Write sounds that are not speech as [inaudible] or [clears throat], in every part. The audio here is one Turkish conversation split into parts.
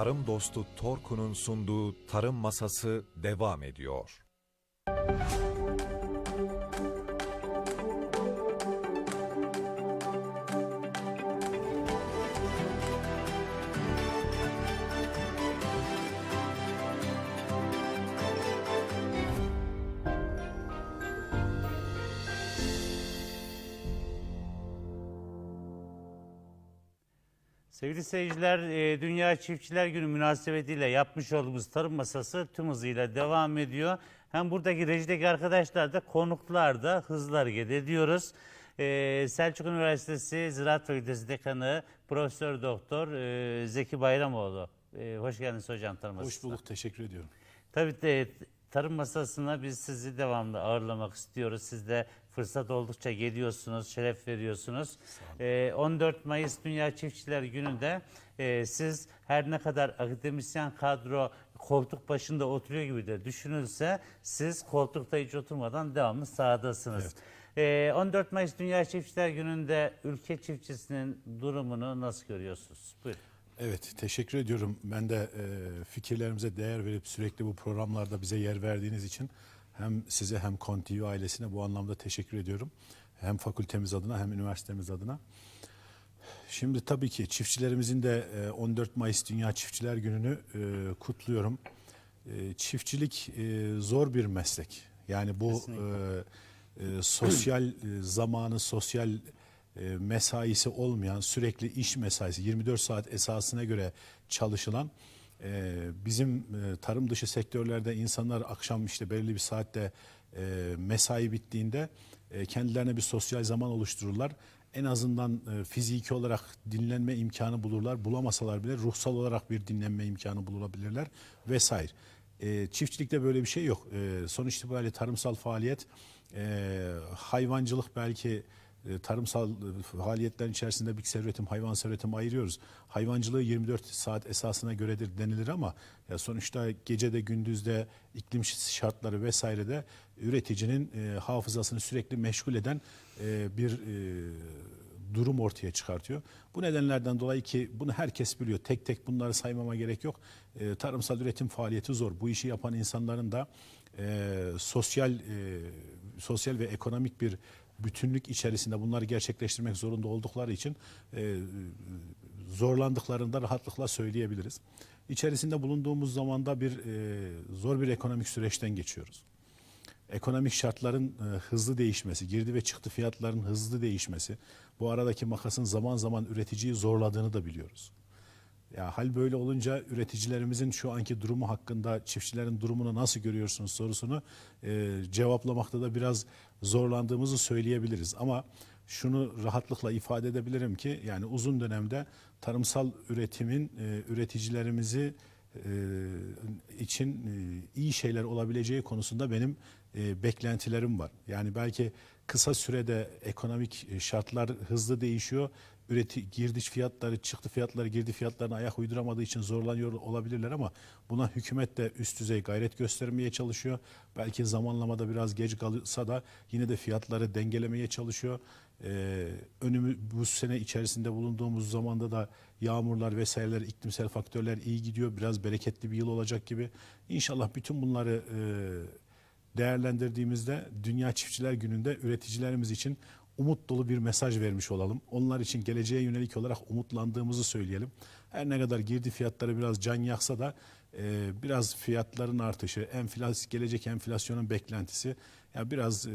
tarım dostu Torku'nun sunduğu tarım masası devam ediyor. Sevgili seyirciler, e, Dünya Çiftçiler Günü münasebetiyle yapmış olduğumuz tarım masası tüm hızıyla devam ediyor. Hem buradaki rejideki arkadaşlar da konuklar da hızlı hareket ediyoruz. E, Selçuk Üniversitesi Ziraat Fakültesi Dekanı Profesör Doktor e, Zeki Bayramoğlu. E, hoş geldiniz hocam tarım Hoş bulduk, teşekkür ediyorum. Tabii de tarım masasına biz sizi devamlı ağırlamak istiyoruz. Siz de fırsat oldukça geliyorsunuz, şeref veriyorsunuz. Ee, 14 Mayıs Dünya Çiftçiler Günü'nde e, siz her ne kadar akademisyen kadro koltuk başında oturuyor gibi de düşünülse siz koltukta hiç oturmadan devamlı sahadasınız. Ee, 14 Mayıs Dünya Çiftçiler Günü'nde ülke çiftçisinin durumunu nasıl görüyorsunuz? Buyurun. Evet, teşekkür ediyorum. Ben de e, fikirlerimize değer verip sürekli bu programlarda bize yer verdiğiniz için hem size hem Contivo ailesine bu anlamda teşekkür ediyorum. Hem fakültemiz adına hem üniversitemiz adına. Şimdi tabii ki çiftçilerimizin de e, 14 Mayıs Dünya Çiftçiler Günü'nü e, kutluyorum. E, Çiftçilik e, zor bir meslek. Yani bu e, e, sosyal e, zamanı, sosyal e, mesaisi olmayan, sürekli iş mesaisi, 24 saat esasına göre çalışılan e, bizim e, tarım dışı sektörlerde insanlar akşam işte belirli bir saatte mesai bittiğinde kendilerine bir sosyal zaman oluştururlar. En azından fiziki olarak dinlenme imkanı bulurlar. Bulamasalar bile ruhsal olarak bir dinlenme imkanı bulabilirler vesaire. Çiftçilikte böyle bir şey yok. E, sonuç itibariyle tarımsal faaliyet, e, hayvancılık belki e, tarımsal e, faaliyetlerin içerisinde bir üretim, hayvan üretim ayırıyoruz. Hayvancılığı 24 saat esasına göredir denilir ama ya sonuçta gecede gündüzde iklim şartları vesairede üreticinin e, hafızasını sürekli meşgul eden e, bir e, durum ortaya çıkartıyor. Bu nedenlerden dolayı ki bunu herkes biliyor. Tek tek bunları saymama gerek yok. E, tarımsal üretim faaliyeti zor. Bu işi yapan insanların da e, sosyal e, sosyal ve ekonomik bir bütünlük içerisinde bunları gerçekleştirmek zorunda oldukları için e, zorlandıklarını da rahatlıkla söyleyebiliriz. İçerisinde bulunduğumuz zamanda bir e, zor bir ekonomik süreçten geçiyoruz ekonomik şartların e, hızlı değişmesi, girdi ve çıktı fiyatların hızlı değişmesi, bu aradaki makasın zaman zaman üreticiyi zorladığını da biliyoruz. Ya hal böyle olunca üreticilerimizin şu anki durumu hakkında çiftçilerin durumunu nasıl görüyorsunuz sorusunu e, cevaplamakta da biraz zorlandığımızı söyleyebiliriz. Ama şunu rahatlıkla ifade edebilirim ki yani uzun dönemde tarımsal üretimin e, üreticilerimizi e, için e, iyi şeyler olabileceği konusunda benim e, beklentilerim var. Yani belki kısa sürede ekonomik e, şartlar hızlı değişiyor. Üreti, girdi fiyatları, çıktı fiyatları, girdi fiyatlarına ayak uyduramadığı için zorlanıyor olabilirler ama buna hükümet de üst düzey gayret göstermeye çalışıyor. Belki zamanlamada biraz geç kalırsa da yine de fiyatları dengelemeye çalışıyor. Ee, önümü bu sene içerisinde bulunduğumuz zamanda da yağmurlar vesaireler, iklimsel faktörler iyi gidiyor. Biraz bereketli bir yıl olacak gibi. İnşallah bütün bunları e, değerlendirdiğimizde Dünya Çiftçiler Günü'nde üreticilerimiz için umut dolu bir mesaj vermiş olalım. Onlar için geleceğe yönelik olarak umutlandığımızı söyleyelim. Her ne kadar girdi fiyatları biraz can yaksa da e, biraz fiyatların artışı, enflas, gelecek enflasyonun beklentisi ya biraz e,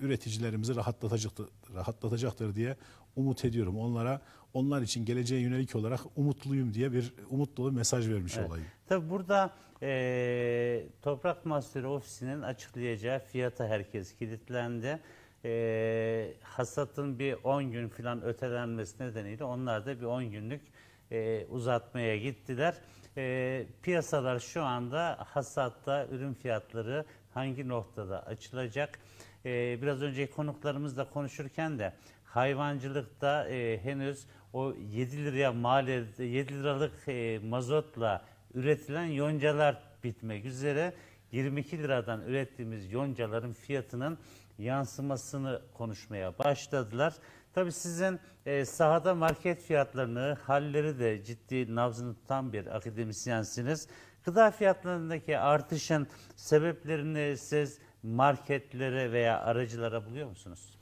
üreticilerimizi rahatlatacaktır, rahatlatacaktır diye umut ediyorum. Onlara onlar için geleceğe yönelik olarak umutluyum diye bir umut dolu mesaj vermiş Evet. olayım. Tabii burada e, Toprak Mahsulü Ofisi'nin açıklayacağı fiyata herkes kilitlendi. E, hasatın bir 10 gün falan ötelenmesi nedeniyle onlar da bir 10 günlük e, uzatmaya gittiler. E, piyasalar şu anda hasatta ürün fiyatları hangi noktada açılacak? E, biraz önceki konuklarımızla konuşurken de hayvancılıkta e, henüz o 7 liraya mal ed- 7 liralık e, mazotla üretilen yoncalar bitmek üzere 22 liradan ürettiğimiz yoncaların fiyatının yansımasını konuşmaya başladılar. Tabii sizin e, sahada market fiyatlarını, halleri de ciddi nabzını tutan bir akademisyensiniz. Gıda fiyatlarındaki artışın sebeplerini siz marketlere veya aracılara buluyor musunuz?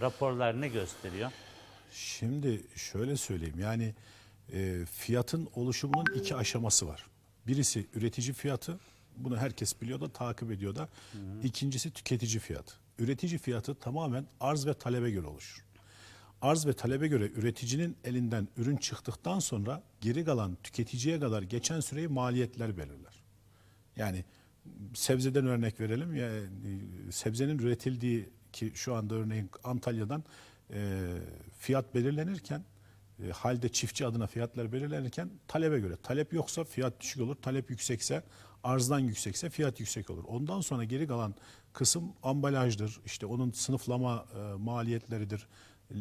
Raporlar ne gösteriyor? Şimdi şöyle söyleyeyim yani e, fiyatın oluşumunun iki aşaması var. Birisi üretici fiyatı bunu herkes biliyor da takip ediyor da. İkincisi tüketici fiyatı. Üretici fiyatı tamamen arz ve talebe göre oluşur. Arz ve talebe göre üreticinin elinden ürün çıktıktan sonra geri kalan tüketiciye kadar geçen süreyi maliyetler belirler. Yani sebzeden örnek verelim. Yani sebzenin üretildiği ki şu anda örneğin Antalya'dan e, fiyat belirlenirken e, halde çiftçi adına fiyatlar belirlenirken talebe göre. Talep yoksa fiyat düşük olur. Talep yüksekse arzdan yüksekse fiyat yüksek olur. Ondan sonra geri kalan kısım ambalajdır. işte onun sınıflama e, maliyetleridir.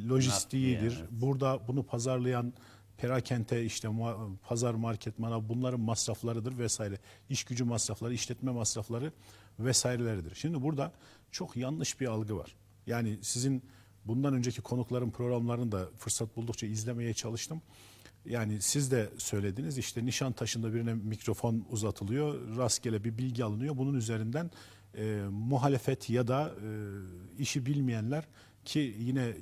Lojistiğidir. Evet. Burada bunu pazarlayan perakente işte ma- pazar market manav bunların masraflarıdır vesaire. İş gücü masrafları, işletme masrafları vesaireleridir. Şimdi burada çok yanlış bir algı var. Yani sizin bundan önceki konukların programlarını da fırsat buldukça izlemeye çalıştım. Yani siz de söylediniz işte Nişantaşı'nda birine mikrofon uzatılıyor, rastgele bir bilgi alınıyor. Bunun üzerinden e, muhalefet ya da e, işi bilmeyenler ki yine e,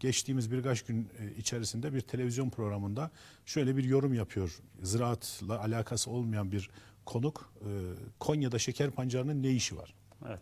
geçtiğimiz birkaç gün e, içerisinde bir televizyon programında şöyle bir yorum yapıyor. Ziraatla alakası olmayan bir konuk. e, Konya'da şeker pancarının ne işi var? Evet.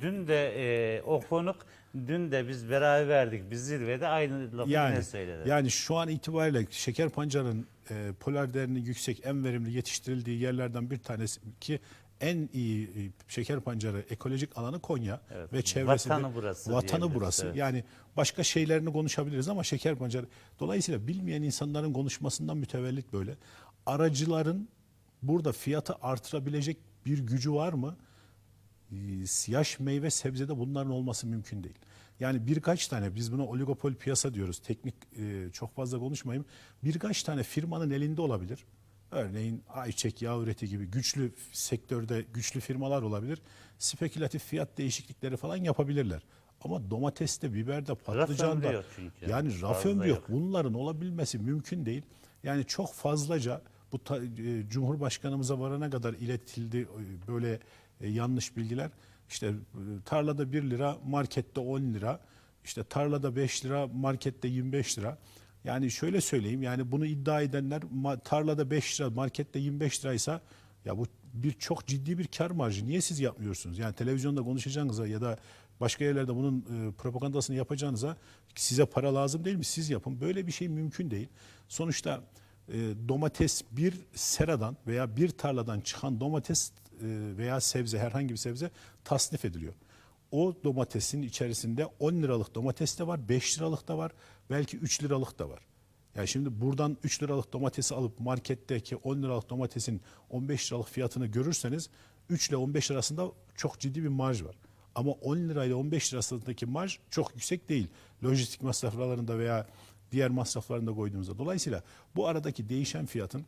Dün de e, o konuk, dün de biz beraber verdik. Biz zirvede aynı lafı Yani, yine söyledi. yani şu an itibariyle şeker pancarın e, polar değerinin yüksek, en verimli yetiştirildiği yerlerden bir tanesi ki en iyi e, şeker pancarı ekolojik alanı Konya Evet. ve çevresi Vatanı burası Vatanı burası. evet. Yani başka şeylerini konuşabiliriz ama şeker pancarı. Dolayısıyla bilmeyen insanların konuşmasından mütevellit böyle. Aracıların burada fiyatı artırabilecek bir gücü var mı? Ee, yaş meyve sebzede bunların olması mümkün değil. Yani birkaç tane biz buna oligopol piyasa diyoruz. Teknik e, çok fazla konuşmayayım. Birkaç tane firmanın elinde olabilir. Örneğin ayçiçek yağı üreti gibi güçlü sektörde güçlü firmalar olabilir. Spekülatif fiyat değişiklikleri falan yapabilirler. Ama domateste, biberde, patlıcanda çünkü. yani raf ömrü yok. yok. Bunların olabilmesi mümkün değil. Yani çok fazlaca bu ta- e, Cumhurbaşkanımıza varana kadar iletildi e, böyle e, yanlış bilgiler. İşte e, tarlada 1 lira, markette 10 lira. İşte tarlada 5 lira, markette 25 lira. Yani şöyle söyleyeyim yani bunu iddia edenler tarlada 5 lira, markette 25 liraysa ya bu bir çok ciddi bir kar marjı. Niye siz yapmıyorsunuz? Yani televizyonda konuşacağınıza ya da başka yerlerde bunun e, propagandasını yapacağınıza size para lazım değil mi? Siz yapın. Böyle bir şey mümkün değil. Sonuçta e, domates bir seradan veya bir tarladan çıkan domates veya sebze herhangi bir sebze tasnif ediliyor. O domatesin içerisinde 10 liralık domates de var, 5 liralık da var, belki 3 liralık da var. Yani şimdi buradan 3 liralık domatesi alıp marketteki 10 liralık domatesin 15 liralık fiyatını görürseniz 3 ile 15 arasında çok ciddi bir marj var. Ama 10 lirayla 15 lira arasındaki marj çok yüksek değil. Lojistik masraflarında veya diğer masraflarında koyduğumuzda. Dolayısıyla bu aradaki değişen fiyatın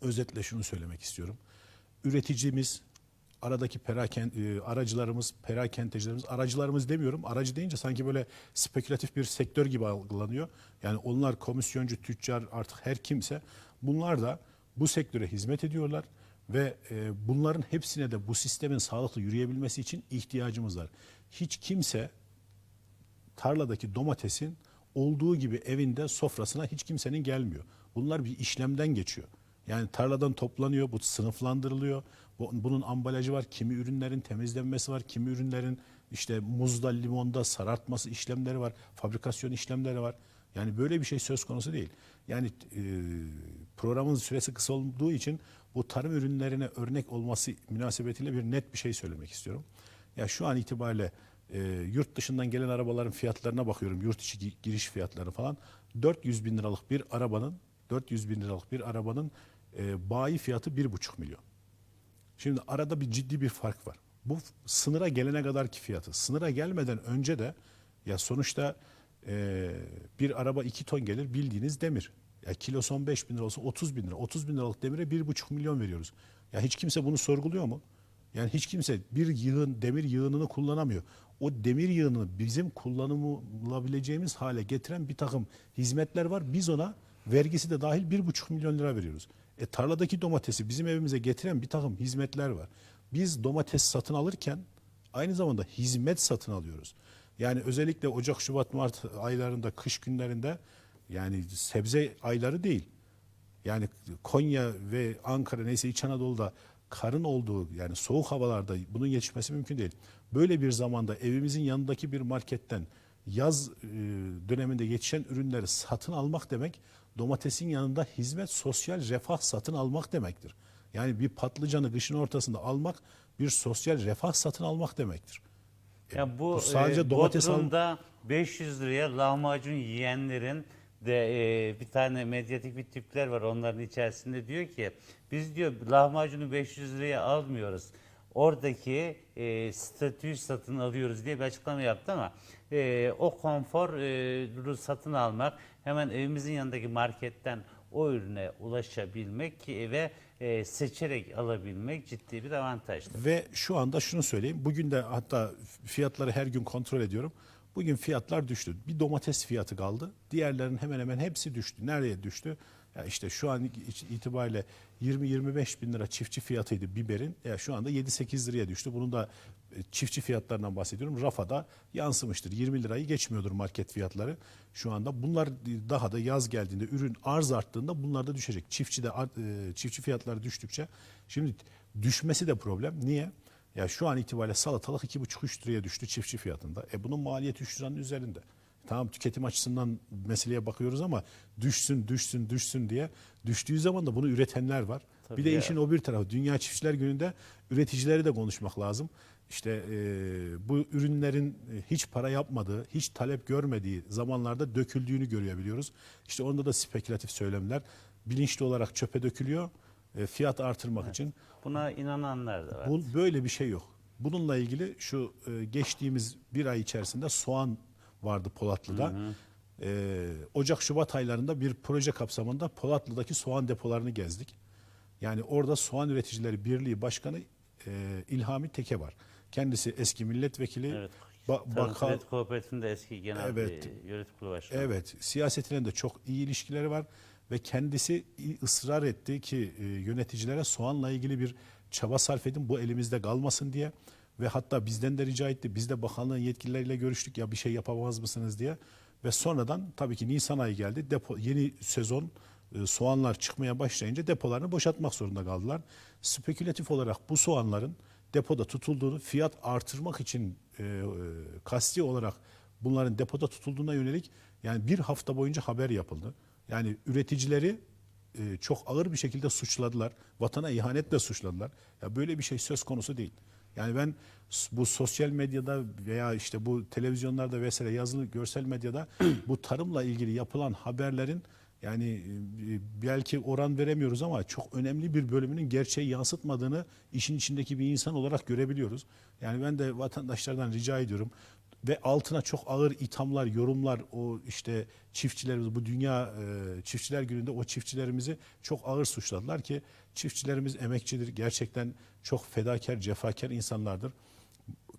özetle şunu söylemek istiyorum. Üreticimiz, aradaki peraken, e, aracılarımız, perakentecilerimiz, aracılarımız demiyorum. Aracı deyince sanki böyle spekülatif bir sektör gibi algılanıyor. Yani onlar komisyoncu, tüccar artık her kimse bunlar da bu sektöre hizmet ediyorlar ve e, bunların hepsine de bu sistemin sağlıklı yürüyebilmesi için ihtiyacımız var. Hiç kimse tarladaki domatesin olduğu gibi evinde sofrasına hiç kimsenin gelmiyor. Bunlar bir işlemden geçiyor. Yani tarladan toplanıyor, bu sınıflandırılıyor. Bu- Bunun ambalajı var. Kimi ürünlerin temizlenmesi var. Kimi ürünlerin işte muzda, limonda sarartması işlemleri var. Fabrikasyon işlemleri var. Yani böyle bir şey söz konusu değil. Yani e, programın süresi kısa olduğu için bu tarım ürünlerine örnek olması münasebetiyle bir net bir şey söylemek istiyorum. Ya şu an itibariyle e, yurt dışından gelen arabaların fiyatlarına bakıyorum. Yurt içi gi- giriş fiyatları falan. 400 bin liralık bir arabanın 400 bin liralık bir arabanın e, bayi fiyatı 1,5 milyon. Şimdi arada bir ciddi bir fark var. Bu sınıra gelene kadarki fiyatı. Sınıra gelmeden önce de ya sonuçta e, bir araba 2 ton gelir bildiğiniz demir. Ya kilosu 15 bin lira olsa 30 bin lira. 30 bin liralık demire 1,5 milyon veriyoruz. Ya hiç kimse bunu sorguluyor mu? Yani hiç kimse bir yığın demir yığınını kullanamıyor. o demir yığını bizim kullanılabileceğimiz hale getiren bir takım hizmetler var. Biz ona vergisi de dahil bir buçuk milyon lira veriyoruz. E tarladaki domatesi bizim evimize getiren bir takım hizmetler var. Biz domates satın alırken aynı zamanda hizmet satın alıyoruz. Yani özellikle Ocak, Şubat, Mart aylarında, kış günlerinde yani sebze ayları değil. Yani Konya ve Ankara neyse İç Anadolu'da karın olduğu yani soğuk havalarda bunun yetişmesi mümkün değil. Böyle bir zamanda evimizin yanındaki bir marketten yaz e, döneminde yetişen ürünleri satın almak demek domatesin yanında hizmet, sosyal refah satın almak demektir. Yani bir patlıcanı kışın ortasında almak bir sosyal refah satın almak demektir. Ya bu, bu sadece e, domates Bodrum'da 500 liraya lahmacun yiyenlerin de e, bir tane medyatik bir tipler var onların içerisinde diyor ki biz diyor lahmacunu 500 liraya almıyoruz. Oradaki e, statüyü satın alıyoruz diye bir açıklama yaptı ama e, o konforu satın almak hemen evimizin yanındaki marketten o ürüne ulaşabilmek ki ve e, seçerek alabilmek ciddi bir avantajdır. Ve şu anda şunu söyleyeyim. Bugün de hatta fiyatları her gün kontrol ediyorum. Bugün fiyatlar düştü. Bir domates fiyatı kaldı. Diğerlerinin hemen hemen hepsi düştü. Nereye düştü? Ya işte şu an itibariyle 20-25 bin lira çiftçi fiyatıydı biberin. Ya şu anda 7-8 liraya düştü. Bunun da e, çiftçi fiyatlarından bahsediyorum. Rafa'da yansımıştır. 20 lirayı geçmiyordur market fiyatları şu anda. Bunlar daha da yaz geldiğinde ürün arz arttığında bunlar da düşecek. Çiftçi de e, çiftçi fiyatları düştükçe şimdi düşmesi de problem. Niye? Ya şu an itibariyle salatalık 2,5-3 liraya düştü çiftçi fiyatında. E bunun maliyeti 3 liranın üzerinde. Tamam tüketim açısından meseleye bakıyoruz ama düşsün düşsün düşsün diye düştüğü zaman da bunu üretenler var. Tabii bir de ya. işin o bir tarafı Dünya Çiftçiler Günü'nde üreticileri de konuşmak lazım. İşte e, bu ürünlerin e, hiç para yapmadığı, hiç talep görmediği zamanlarda döküldüğünü görebiliyoruz. İşte onda da spekülatif söylemler bilinçli olarak çöpe dökülüyor. e, fiyat artırmak için. Buna inananlar da var. Bu, böyle bir şey yok. Bununla ilgili şu e, geçtiğimiz bir ay içerisinde soğan vardı Polatlı'da. E, Ocak-Şubat aylarında bir proje kapsamında Polatlı'daki soğan depolarını gezdik. Yani orada Soğan Üreticileri Birliği Başkanı e, İlhami Teke var. Kendisi eski milletvekili, Evet. ba- Kredi Kooperatifinde eski genel Evet. yönetim kurulu başkanı. Evet, siyasetine de çok iyi ilişkileri var ve kendisi ısrar etti ki e, yöneticilere soğanla ilgili bir çaba sarf edin bu elimizde kalmasın diye ve hatta bizden de rica etti. Biz de bakanlığın yetkilileriyle görüştük ya bir şey yapamaz mısınız diye ve sonradan tabii ki Nisan ayı geldi. Depo yeni sezon e, soğanlar çıkmaya başlayınca depolarını boşaltmak zorunda kaldılar. Spekülatif olarak bu soğanların depoda tutulduğunu fiyat artırmak için e, e, kasti olarak bunların depoda tutulduğuna yönelik yani bir hafta boyunca haber yapıldı. Yani üreticileri e, çok ağır bir şekilde suçladılar. Vatana ihanetle suçladılar. Ya böyle bir şey söz konusu değil. Yani ben bu sosyal medyada veya işte bu televizyonlarda vesaire yazılı görsel medyada [clears throat] bu tarımla ilgili yapılan haberlerin yani e, belki oran veremiyoruz ama çok önemli bir bölümünün gerçeği yansıtmadığını işin içindeki bir insan olarak görebiliyoruz. Yani ben de vatandaşlardan rica ediyorum ve altına çok ağır ithamlar, yorumlar o işte çiftçilerimiz bu dünya e, çiftçiler gününde o çiftçilerimizi çok ağır suçladılar ki çiftçilerimiz emekçidir. Gerçekten çok fedakar, cefakar insanlardır.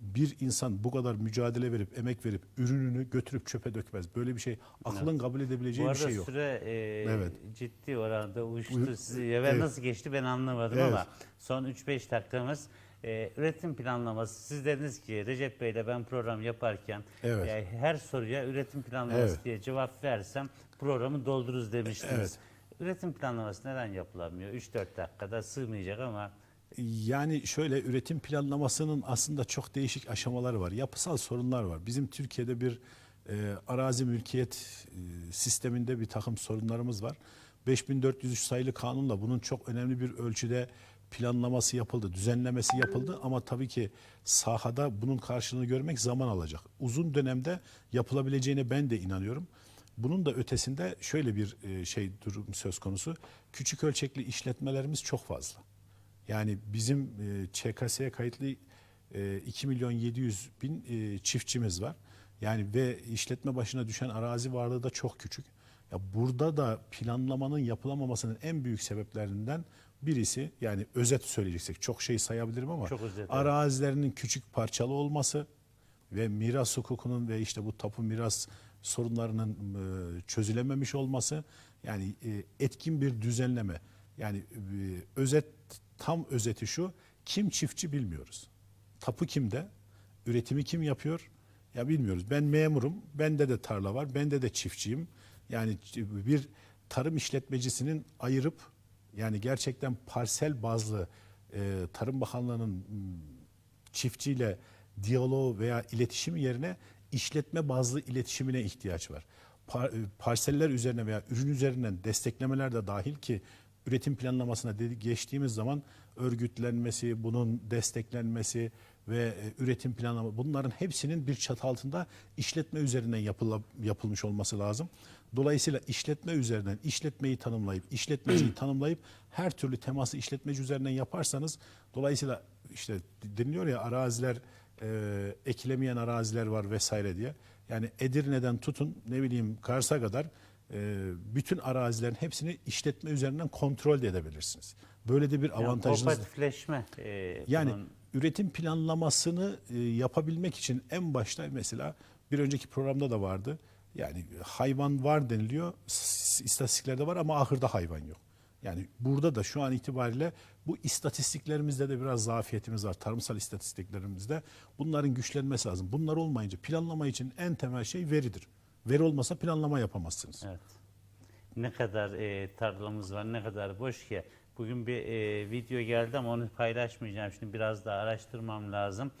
Bir insan bu kadar mücadele verip, emek verip, ürününü götürüp çöpe dökmez. Böyle bir şey aklın kabul edebileceği Bu bir arada şey yok. süre e, Evet. ciddi oranda uyuştu. Uy- Sizi Evet. nasıl geçti ben anlamadım Evet. ama son 3-5 dakikamız e, üretim planlaması. Siz dediniz ki Recep Bey'le ben program yaparken Evet. e, her soruya üretim planlaması Evet. diye cevap versem programı doldururuz demiştiniz. Evet. Üretim planlaması neden yapılamıyor? 3-4 dakikada sığmayacak ama Yani şöyle üretim planlamasının aslında çok değişik aşamaları var. Yapısal sorunlar var. Bizim Türkiye'de bir e, arazi mülkiyet e, sisteminde bir takım sorunlarımız var. 5403 sayılı kanunla bunun çok önemli bir ölçüde planlaması yapıldı, düzenlemesi yapıldı ama tabii ki sahada bunun karşılığını görmek zaman alacak. Uzun dönemde yapılabileceğine ben de inanıyorum. Bunun da ötesinde şöyle bir e, şey durum söz konusu. Küçük ölçekli işletmelerimiz çok fazla. Yani bizim e, ÇKS'ye kayıtlı e, 2 milyon 700 bin e, çiftçimiz var. Yani ve işletme başına düşen arazi varlığı da çok küçük. Ya burada da planlamanın yapılamamasının en büyük sebeplerinden birisi yani özet söyleyeceksek çok şey sayabilirim ama Çok özet, evet. arazilerinin küçük parçalı olması ve miras hukukunun ve işte bu tapu miras sorunlarının e, çözülememiş olması yani e, etkin bir düzenleme. Yani e, özet tam özeti şu kim çiftçi bilmiyoruz. Tapu kimde? Üretimi kim yapıyor? Ya bilmiyoruz. Ben memurum. Bende de tarla var. Bende de çiftçiyim. Yani bir tarım işletmecisinin ayırıp yani gerçekten parsel bazlı e, Tarım Bakanlığı'nın çiftçiyle diyaloğu veya iletişim yerine işletme bazlı iletişimine ihtiyaç var. Par- e, parseller üzerine veya ürün üzerinden desteklemeler de dahil ki üretim planlamasına geçtiğimiz zaman örgütlenmesi, bunun desteklenmesi ve e, üretim planlama bunların hepsinin bir çatı altında işletme üzerinden yapıla- yapılmış olması lazım. Dolayısıyla işletme üzerinden işletmeyi tanımlayıp, işletmeciyi [clears throat] tanımlayıp her türlü teması işletmeci üzerinden yaparsanız dolayısıyla işte deniliyor ya araziler e, ekilemeyen araziler var vesaire diye. Yani Edirne'den tutun ne bileyim Kars'a kadar e, bütün arazilerin hepsini işletme üzerinden kontrol de edebilirsiniz. Böyle de bir Yani avantajınız kooperatifleşme. e, yani bunun- üretim planlamasını e, yapabilmek için en başta mesela bir önceki programda da vardı. Yani hayvan var deniliyor, istatistiklerde var ama ahırda hayvan yok. Yani burada da şu an itibariyle bu istatistiklerimizde de biraz zafiyetimiz var. Tarımsal istatistiklerimizde bunların güçlenmesi lazım. Bunlar olmayınca planlama için en temel şey veridir. Veri olmasa planlama yapamazsınız. Evet. Ne kadar e, tarlamız var, ne kadar boş ki. Bugün bir e, video geldi ama onu paylaşmayacağım. Şimdi biraz daha araştırmam lazım.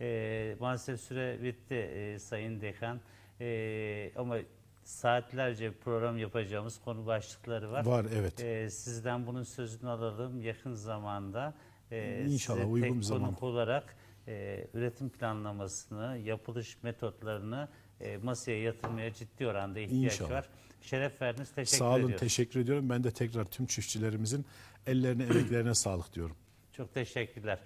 E, maalesef süre bitti e, Sayın Dekan. E, ama saatlerce program yapacağımız konu başlıkları var. Var evet. E, sizden bunun sözünü alalım yakın zamanda. E, İnşallah, uygun tek zaman. konuk olarak e, üretim planlamasını, yapılış metotlarını e, masaya yatırmaya ciddi oranda ihtiyaç İnşallah. var. Şeref verdiniz. Teşekkür Sağ olun, ediyorum. teşekkür ediyorum. Ben de tekrar tüm çiftçilerimizin ellerine, emeklerine [clears throat] sağlık diyorum. Çok teşekkürler.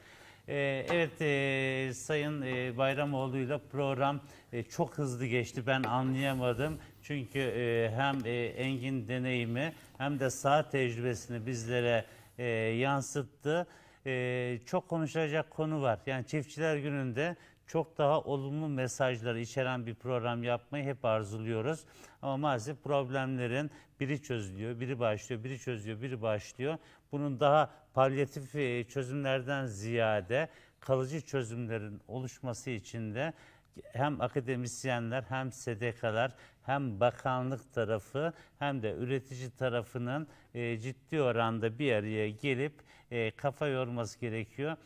Ee, evet e, Sayın e, Bayramoğlu'yla program e, çok hızlı geçti. Ben anlayamadım. Çünkü e, hem e, Engin deneyimi hem de saha tecrübesini bizlere e, yansıttı. E, çok konuşulacak konu var. Yani Çiftçiler Günü'nde çok daha olumlu mesajları içeren bir program yapmayı hep arzuluyoruz. Ama maalesef problemlerin biri çözülüyor, biri başlıyor, biri çözülüyor, biri başlıyor. Bunun daha palyatif e, çözümlerden ziyade kalıcı çözümlerin oluşması için de hem akademisyenler hem SDK'lar hem bakanlık tarafı hem de üretici tarafının e, ciddi oranda bir araya gelip e, kafa yorması gerekiyor.